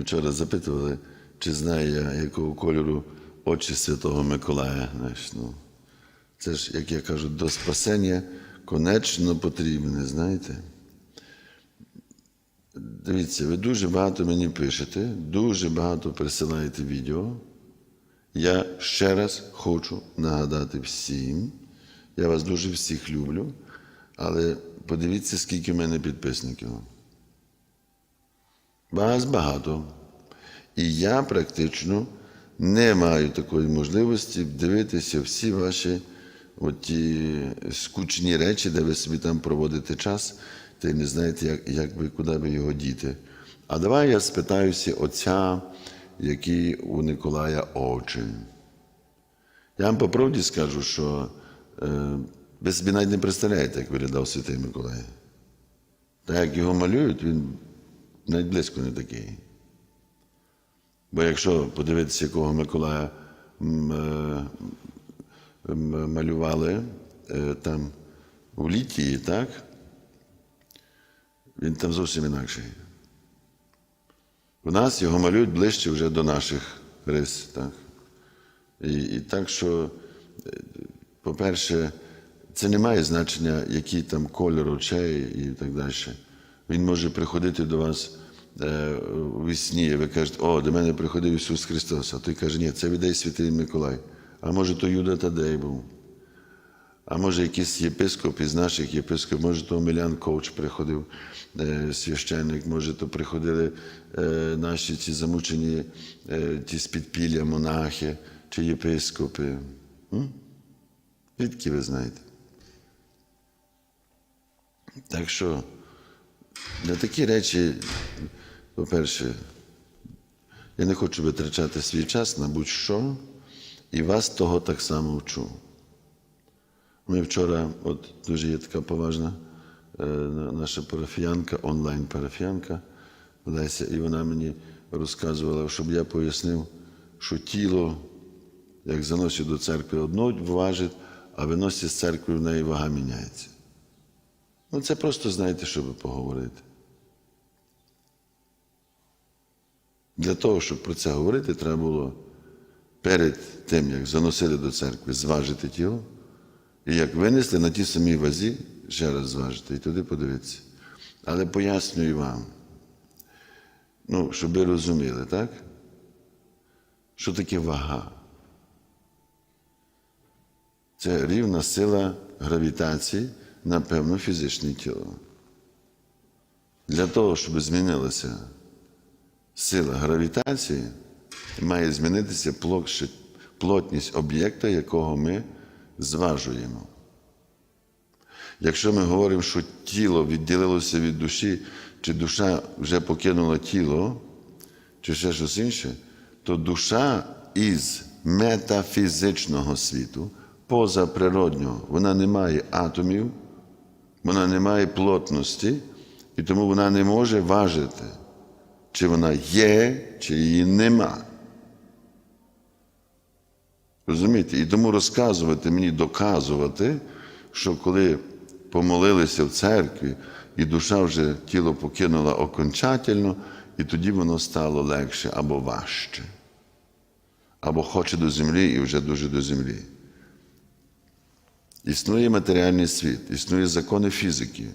Мене вчора запитували, чи знаю я, якого кольору очі Святого Миколая. Знаєш, ну, це ж, як я кажу, до спасення конечно потрібне, знаєте. Дивіться, ви дуже багато мені пишете, дуже багато присилаєте відео. Я ще раз хочу нагадати всім. Я вас дуже всіх люблю, але подивіться, скільки в мене підписників. Вас багато. І я практично не маю такої можливості дивитися всі ваші оті скучні речі, де ви собі там проводите час, та й не знаєте, як, як ви, куди ви його діти. А давай я спитаюся отця, які у Николая очі. Я вам по правді скажу, що е, ви собі навіть не представляєте, як виглядав Святий Миколай. Так як його малюють, він навіть близько не такий. Бо якщо подивитися, якого Миколая е, м, малювали е, там у Літії, так? Він там зовсім інакший. У нас його малюють ближче вже до наших рис. Так? І, і так що, е, по-перше, це не має значення, який там кольор очей і так далі. Він може приходити до вас е, у вісні, і ви кажете, о, до мене приходив Ісус Христос. А той каже, ні, це віддай святий Миколай. А може, то Юда Тадей був. А може, якийсь єпископ із наших єпископів, може, то Омелян Коуч приходив, е, священник, може, то приходили е, наші ці замучені е, ті з підпілля, монахи чи єпископи. М? Звідки ви знаєте? Так що для такі речі, по-перше, я не хочу витрачати свій час на будь-що, і вас того так само вчу. Ми вчора, от дуже є така поважна е, наша парафіянка, онлайн-парафіянка Леся, і вона мені розказувала, щоб я пояснив, що тіло, як заносить до церкви одно важить, а виносить з церкви в неї вага міняється. Ну, це просто знаєте, щоб поговорити. Для того, щоб про це говорити, треба було перед тим, як заносили до церкви, зважити тіло. І як винесли на тій самій вазі, ще раз зважити і туди подивитися. Але пояснюю вам, ну, щоб ви розуміли, так? Що таке вага? Це рівна сила гравітації на певне фізичне тіло. Для того, щоб змінилася сила гравітації, має змінитися плотність об'єкта, якого ми зважуємо. Якщо ми говоримо, що тіло відділилося від душі, чи душа вже покинула тіло, чи ще щось інше, то душа із метафізичного світу, позаприроднього, вона не має атомів, вона не має плотності, і тому вона не може важити, чи вона є, чи її нема. Розумієте? І тому розказувати мені, доказувати, що коли помолилися в церкві, і душа вже тіло покинула окончательно, і тоді воно стало легше або важче. Або хоче до землі і вже дуже до землі. Існує матеріальний світ, існує закони фізики.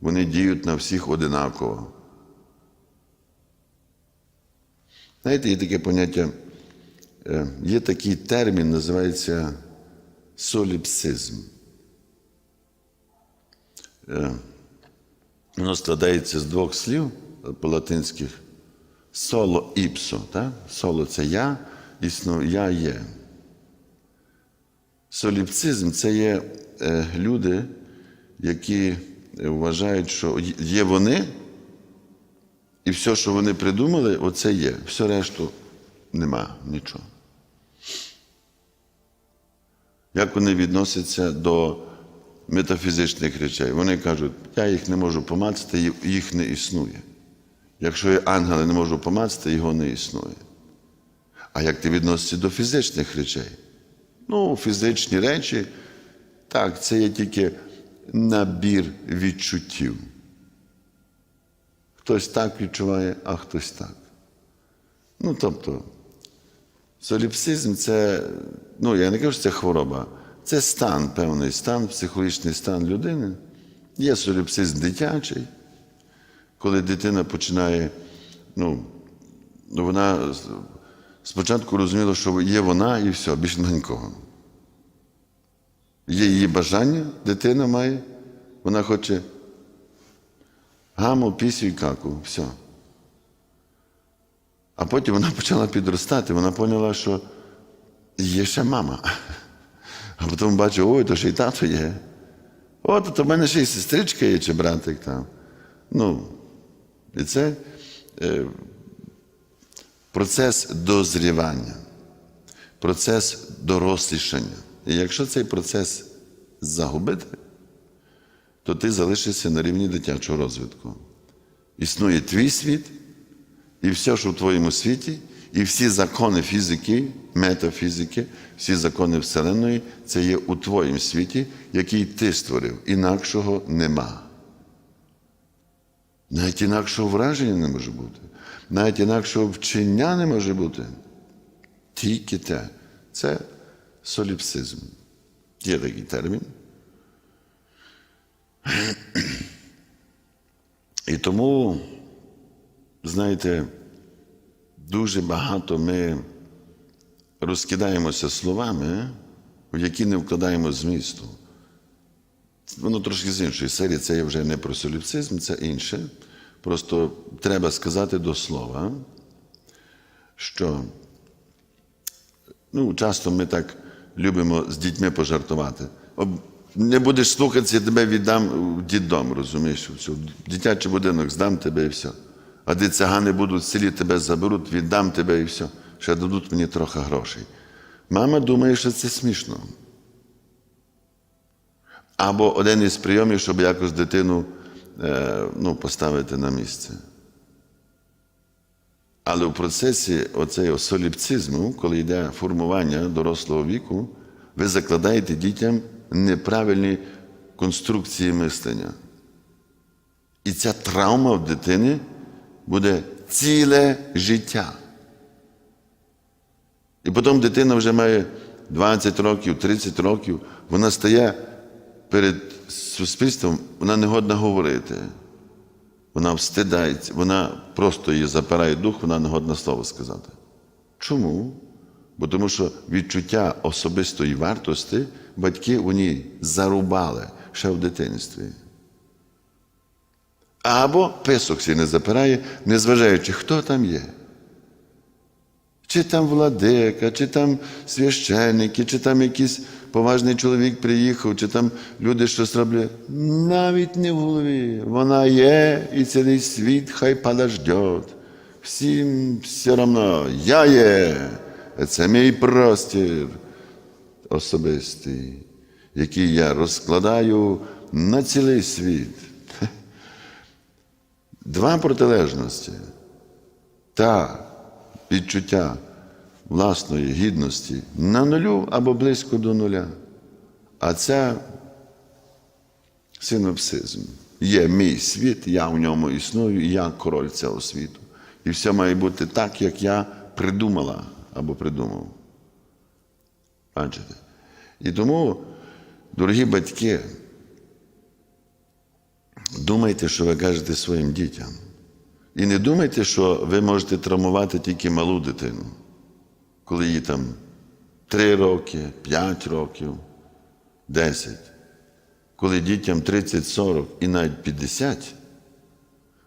Вони діють на всіх одинаково. Знаєте, є таке поняття, е, є такий термін, називається соліпсизм. Е, Воно складається з двох слів по-латинських соло іпсо. Соло це я, існо, я є. Соліпсизм це є е, люди, які вважають, що є вони, і все, що вони придумали, оце є. Все решту нема нічого. Як вони відносяться до метафізичних речей? Вони кажуть, я їх не можу помацати, їх не існує. Якщо я ангела не можу помацати, його не існує. А як ти відносишся до фізичних речей? Ну, фізичні речі, так, це є тільки набір відчуттів. Хтось так відчуває, а хтось так. Ну, тобто, соліпсизм це, ну, я не кажу, що це хвороба, це стан, певний стан, психологічний стан людини. Є соліпсизм дитячий, коли дитина починає, ну, вона спочатку розуміла, що є вона і все, більше нема нікого. Є її бажання, дитина має, вона хоче гаму, пісю і каку, все. А потім вона почала підростати, вона поняла, що є ще мама. А потім бачить, ой, то ще й тато є. От, то в мене ще й сестричка є чи братик там. Ну, і це е, процес дозрівання, процес дорослішання. І якщо цей процес загубити, то ти залишишся на рівні дитячого розвитку. Існує твій світ, і все, що в твоєму світі, і всі закони фізики, метафізики, всі закони Вселеної, це є у твоєму світі, який ти створив. Інакшого нема. Навіть інакшого враження не може бути, навіть інакшого вчення не може бути. Тільки те. Це соліпсизм. Є такий термін. І тому, знаєте, дуже багато ми розкидаємося словами, в які не вкладаємо змісту. Воно трошки з іншої серії, це є вже не про соліпсизм, це інше. Просто треба сказати до слова, що ну, часто ми так любимо з дітьми пожартувати. Не будеш слухатися, я тебе віддам в діддом, розумієш? В дитячий будинок здам тебе і все. А де цигани будуть в селі, тебе заберуть, віддам тебе і все. Ще дадуть мені трохи грошей. Мама думає, що це смішно. Або один із прийомів, щоб якось дитину е, ну, поставити на місце. Але в процесі оцеї соліпцизму, коли йде формування дорослого віку, ви закладаєте дітям неправильні конструкції мислення. І ця травма в дитини буде ціле життя. І потім дитина вже має 20 років, 30 років, вона стає перед суспільством, вона не годна говорити. Вона встидається, вона просто її запирає дух, вона не годна слово сказати. Чому? Бо тому що відчуття особистої вартості батьки у ній зарубали ще в дитинстві. Або писок свій не запирає, незважаючи, хто там є. Чи там владика, чи там священники, чи там якийсь поважний чоловік приїхав, чи там люди щось роблять. Навіть не в голові. Вона є, і цілий світ хай подождет. Всім все одно, я є. Це мій простір особистий, який я розкладаю на цілий світ. Два протилежності. Та відчуття власної гідності на нулю або близько до нуля. А це синопсизм. Є мій світ, я в ньому існую, я король цього світу. І все має бути так, як я придумала або придумав. Бачите? І тому, дорогі батьки, думайте, що ви кажете своїм дітям. І не думайте, що ви можете травмувати тільки малу дитину, коли їй там 3 роки, 5 років, 10. Коли дітям 30, 40 і навіть 50,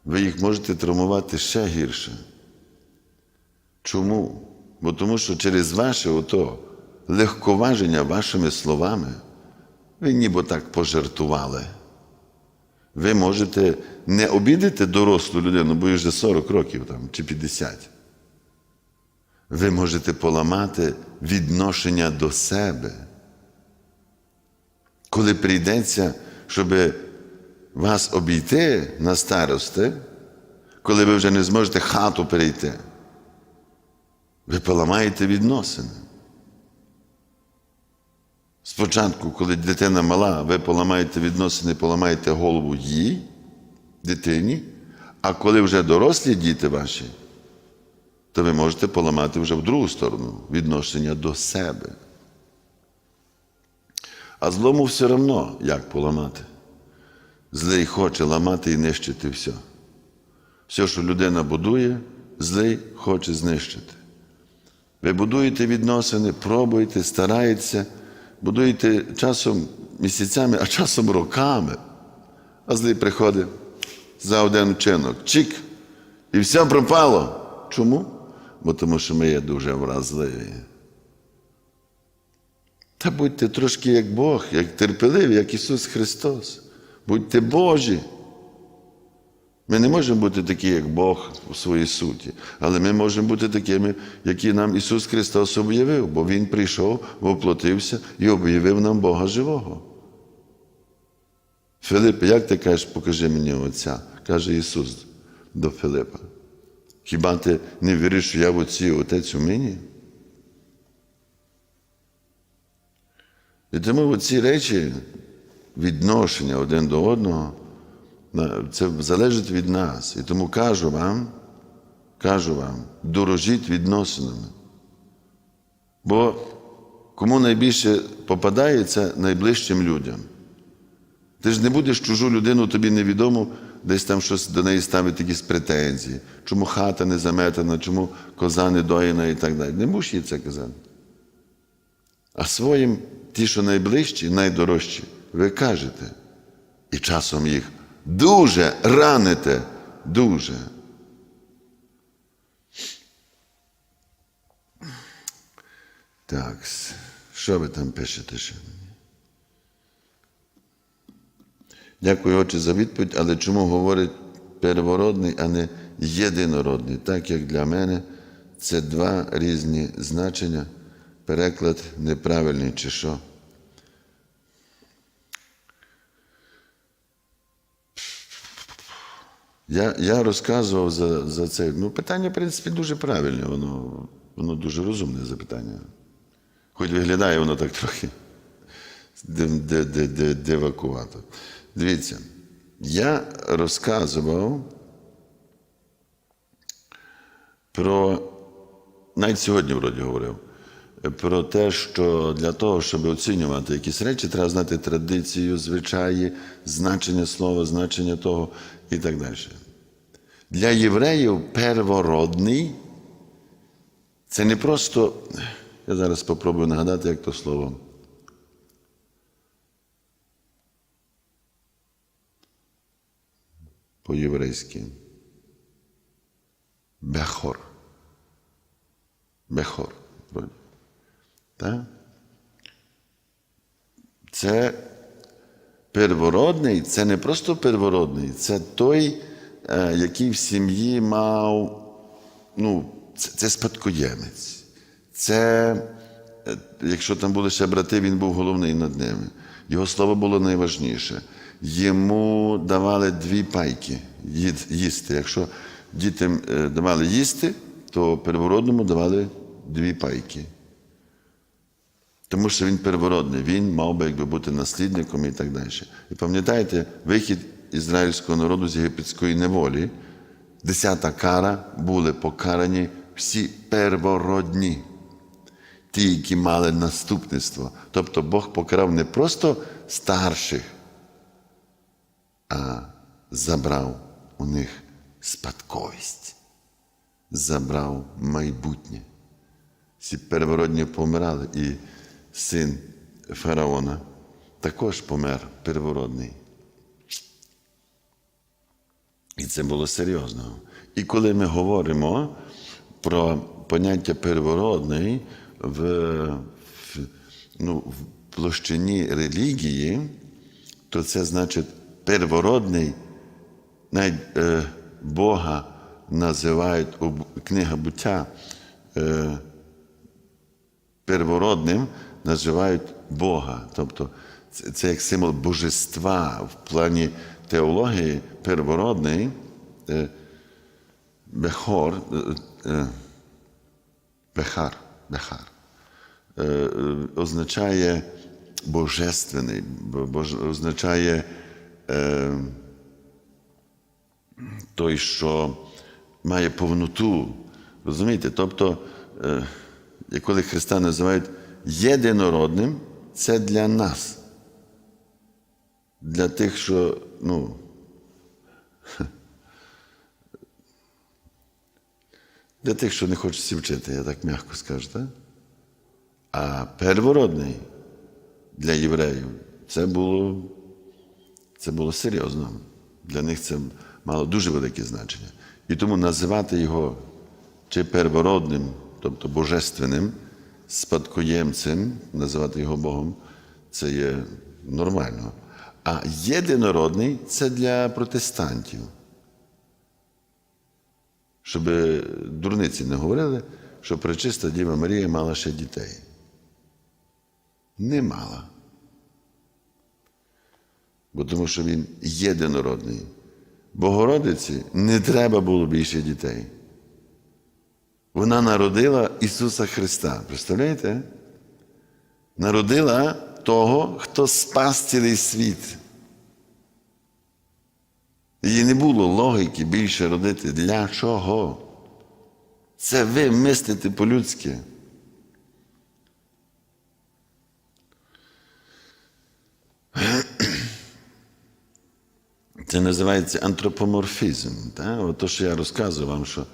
ви їх можете травмувати ще гірше. Чому? Бо тому що через ваше ото легковаження вашими словами, ви ніби так пожартували. Ви можете не обідати дорослу людину, бо їй вже 40 років там, чи 50. Ви можете поламати відношення до себе. Коли прийдеться, щоб вас обійти на старости, коли ви вже не зможете хату перейти, ви поламаєте відносини. Спочатку, коли дитина мала, ви поламаєте відносини, поламаєте голову їй, дитині, а коли вже дорослі діти ваші, то ви можете поламати вже в другу сторону відношення до себе. А злому все одно як поламати. Злий хоче ламати і нищити все. Все, що людина будує, злий хоче знищити. Ви будуєте відносини, пробуєте, стараєтеся, будуєте часом місяцями, а часом роками. А злий приходить за один вчинок, чик, і все пропало. Чому? Бо тому що ми є дуже вразливі. Та будьте трошки як Бог, як терпеливі, як Ісус Христос. Будьте Божі. Ми не можемо бути такі, як Бог у своїй суті, але ми можемо бути такими, які нам Ісус Христос об'явив, бо Він прийшов, воплотився і об'явив нам Бога живого. Филип, як ти кажеш, покажи мені Отця, каже Ісус до Филипа. Хіба ти не віриш, що я в Отці Отець у мені? І тому ці речі, відношення один до одного, це залежить від нас. І тому кажу вам, кажу вам, дорожіть відносинами. Бо кому найбільше попадає, це найближчим людям. Ти ж не будеш чужу людину, тобі невідомо, десь там щось до неї ставити якісь претензії, чому хата не заметана, чому коза не доїна і так далі. Не будеш їй це казати. А своїм, ті, що найближчі, найдорожчі, ви кажете. І часом їх дуже раните, дуже. Так, що ви там пишете ще? Дякую, Отче, за відповідь, але чому говорить первородний, а не єдинородний? Так як для мене це два різні значення, переклад неправильний чи що. Я я розказував за за це. Ну, питання, в принципі, дуже правильне, воно воно дуже розумне запитання. Хоч виглядає воно так трохи дивакувато. Дивіться, я розказував про, навіть сьогодні вроді говорив, про те, що для того, щоб оцінювати якісь речі, треба знати традицію, звичаї, значення слова, значення того і так далі. Для євреїв первородний це не просто, я зараз спробую нагадати, як то слово. По-єврейськи. Бехор. Бехор. Так? Це первородний, це не просто первородний, це той, який в сім'ї мав, ну, це, це спадкоємець. Це, якщо там були ще брати, він був головний над ними. Його слово було найважніше. Йому давали дві пайки їсти. Якщо дітям давали їсти, то первородному давали дві пайки. Тому що він первородний, він мав би якби бути наслідником і так далі. І пам'ятаєте, вихід ізраїльського народу з єгипетської неволі, десята кара були покарані всі первородні, ті, які мали наступництво. Тобто Бог покарав не просто старших, а забрав у них спадковість, забрав майбутнє. Всі первородні помирали, і син фараона також помер первородний. І це було серйозно. І коли ми говоримо про поняття первородний в, в, ну, в площині релігії, то це значить первородний, навіть е, Бога називають у книга буття е, первородним, називають Бога. Тобто це, це як символ божества в плані теології первородний е, бехор, е, бехар, бехар е, означає божественний, бож, означає е, той, що має повноту, Розумієте? Тобто, е, коли Христа називають єдинородним, це для нас. Для тих, що, ну, для тих, що не хочуть всі вчити, я так м'яко скажу, так? А первородний для євреїв це було, це було серйозно. Для них це мало дуже велике значення. І тому називати його чи первородним, тобто божественним, спадкоємцем, називати його Богом, це є нормально. А єдинородний це для протестантів. Щоб дурниці не говорили, що пречиста Діва Марія мала ще дітей. Не мала. Бо тому що він єдинородний. Богородиці не треба було більше дітей. Вона народила Ісуса Христа. Представляєте? Народила того, хто спас цілий світ. Їй не було логіки більше родити. Для чого? Це ви мислите по-людськи. Це називається антропоморфізм. От то, що я розказую вам, що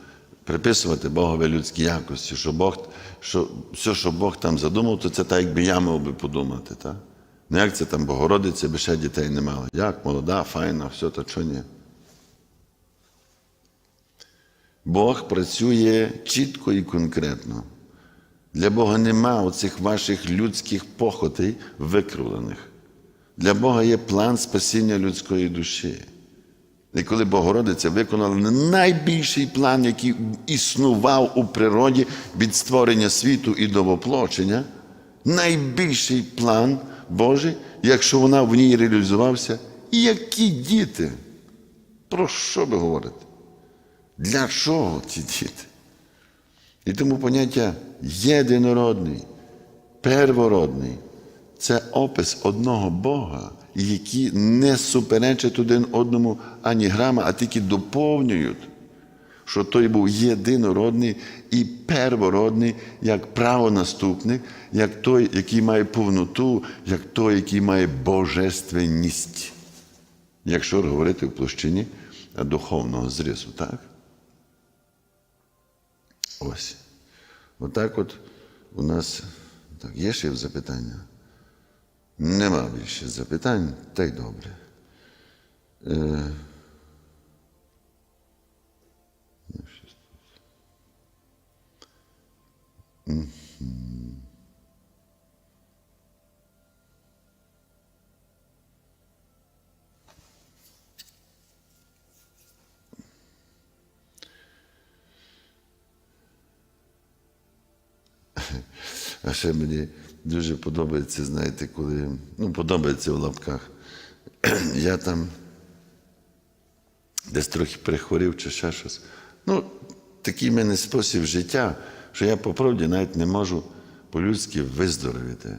приписувати Богові людські якості, що Бог, що все, що Бог там задумав, то це так, якби я мав би подумати. Так? Ну як це там Богородиця, би ще дітей не мала? Як молода, файна, все, то що ні? Бог працює чітко і конкретно. Для Бога нема оцих ваших людських похотей викривлених. Для Бога є план спасіння людської душі. І коли Богородиця виконала найбільший план, який існував у природі від створення світу і до воплочення, найбільший план Божий, якщо вона в ній реалізувався, які діти? Про що ви говорите? Для чого ці діти? І тому поняття єдинородний, первородний це опис одного Бога, які не суперечать один одному ані грама, а тільки доповнюють, що той був єдинородний і первородний, як правонаступник, як той, який має повноту, як той, який має божественність. Якщо говорити в площині духовного зрізу, так? Ось. Отак от у нас так, є ще запитання? Нема більше запитань, та й добре. Е... Мгм. А ще мені дуже подобається, знаєте, коли, ну, подобається в лапках. Я там десь трохи прихворів чи ще щось. Ну, такий в мене спосіб життя, що я по правді навіть не можу по-людськи виздоровіти.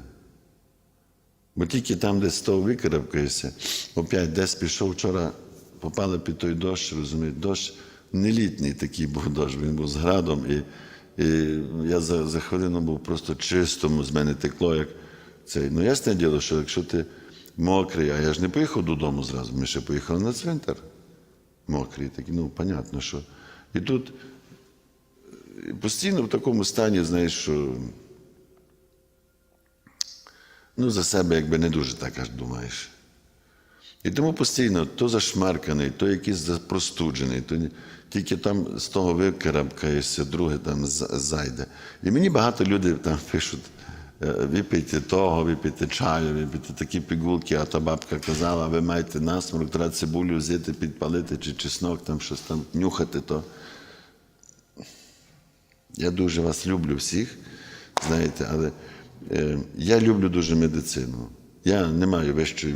Бо тільки там, де з того викарабкаєшся, опять десь пішов вчора, попали під той дощ, розумієте, дощ не літній такий був дощ, він був з градом. І, і я за, за хвилину був просто чистому, з мене текло, як цей. Ну, ясне діло, що якщо ти мокрий, а я ж не поїхав додому зразу, ми ще поїхали на цвинтар. Мокрий, такий, ну, понятно, що. І тут е, постійно в такому стані, знаєш, що. Ну, за себе якби не дуже так аж думаєш. І тому постійно то зашмарканий, то якийсь простуджений, то тільки там з того викарабкаєшся, друге там зайде. І мені багато людей там пишуть, е, випийте того, випийте чаю, випийте такі пігулки, а та бабка казала, ви маєте насморк, треба цибулю взяти, підпалити, чи чеснок, там щось там нюхати то. Я дуже вас люблю всіх, знаєте, але е, я люблю дуже медицину. Я не маю вищої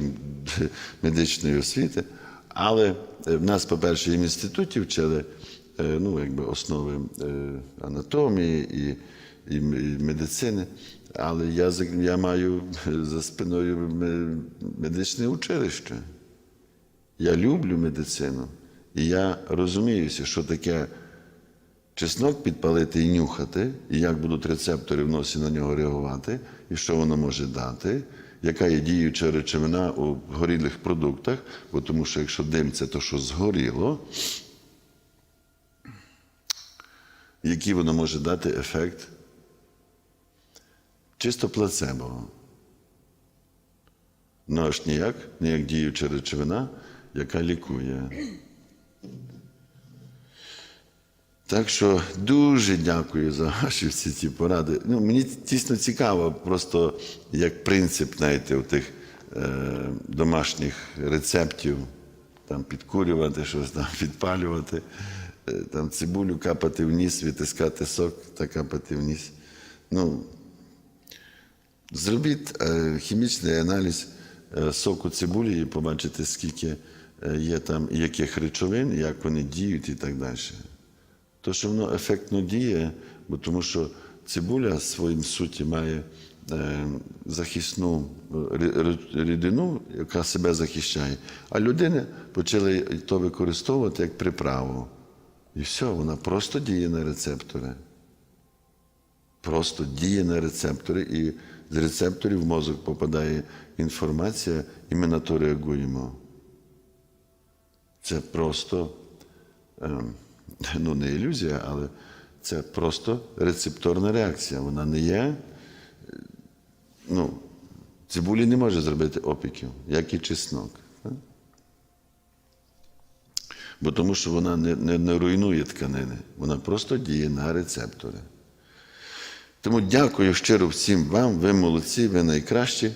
медичної освіти, але е, в нас, по-перше, і в інституті вчили е, ну, якби основи е, анатомії і, і, медицини. Але я, я маю за спиною медичне училище. Я люблю медицину. І я розуміюся, що таке чеснок підпалити і нюхати, і як будуть рецептори в носі на нього реагувати, і що воно може дати, яка є діюча речовина у горілих продуктах, бо тому що якщо дим це то, що згоріло, який воно може дати ефект чисто плацебо. Ну аж ніяк, не як діюча речовина, яка лікує. Так що дуже дякую за ваші всі ці поради. Ну, мені дійсно цікаво, просто як принцип, знаєте, у тих е, домашніх рецептів, там підкурювати щось, там підпалювати, е, там цибулю капати в ніс, відтискати сок та капати в. Ну, Зробіть е, хімічний аналіз е, соку цибулі і побачите, скільки е, є там яких речовин, як вони діють і так далі. То, що воно ефектно діє, бо тому що цибуля своїм суті має е, захисну е, рідину, яка себе захищає, а людини почали то використовувати як приправу. І все, вона просто діє на рецептори просто діє на рецептори, і з рецепторів в мозок попадає інформація, і ми на то реагуємо. Це просто, ем, ну не ілюзія, але це просто рецепторна реакція. Вона не є. Ну, цибулі не може зробити опіків, як і чеснок. Бо тому що вона не, не, не руйнує тканини, вона просто діє на рецептори. Тому дякую щиро всім вам, ви молодці, ви найкращі.